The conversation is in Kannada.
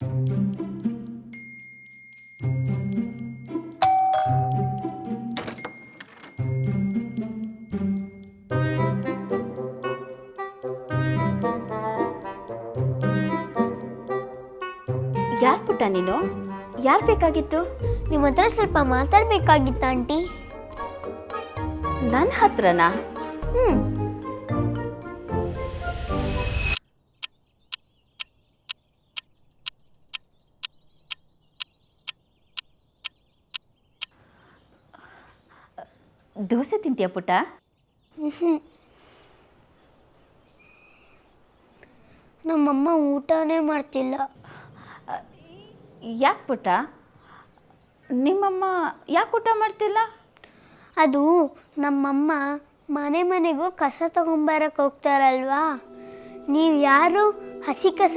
ಯಾರು ಪುಟ್ಟ ನೀನು? ಯಾರು ಬೇಕಾಗಿತ್ತು? ನಿಮ್ಮ ಹತ್ರ ಸ್ವಲ್ಪ ಮಾತಾಡ್ಬೇಕಾಗಿತ್ತ ಆಂಟಿ. ನನ್ನ ಹತ್ರನಾ? ಹ್ಮ್. ದೋಸೆ ತಿಂತೀಯ ಪುಟ್ಟ? ನಮ್ಮಮ್ಮ ಊಟನೇ ಮಾಡ್ತಿಲ್ಲ. ಯಾಕೆ ಪುಟ್ಟ? ನಿಮ್ಮಮ್ಮ ಯಾಕೆ ಊಟ ಮಾಡ್ತಿಲ್ಲ? ಅದು ನಮ್ಮಮ್ಮ ಮನೆ ಮನೆಗೂ ಕಸ ತಗೊಂಬರಕ್ಕೆ ಹೋಗ್ತಾರಲ್ವಾ? ನೀವು ಯಾರು ಹಸಿ ಕಸ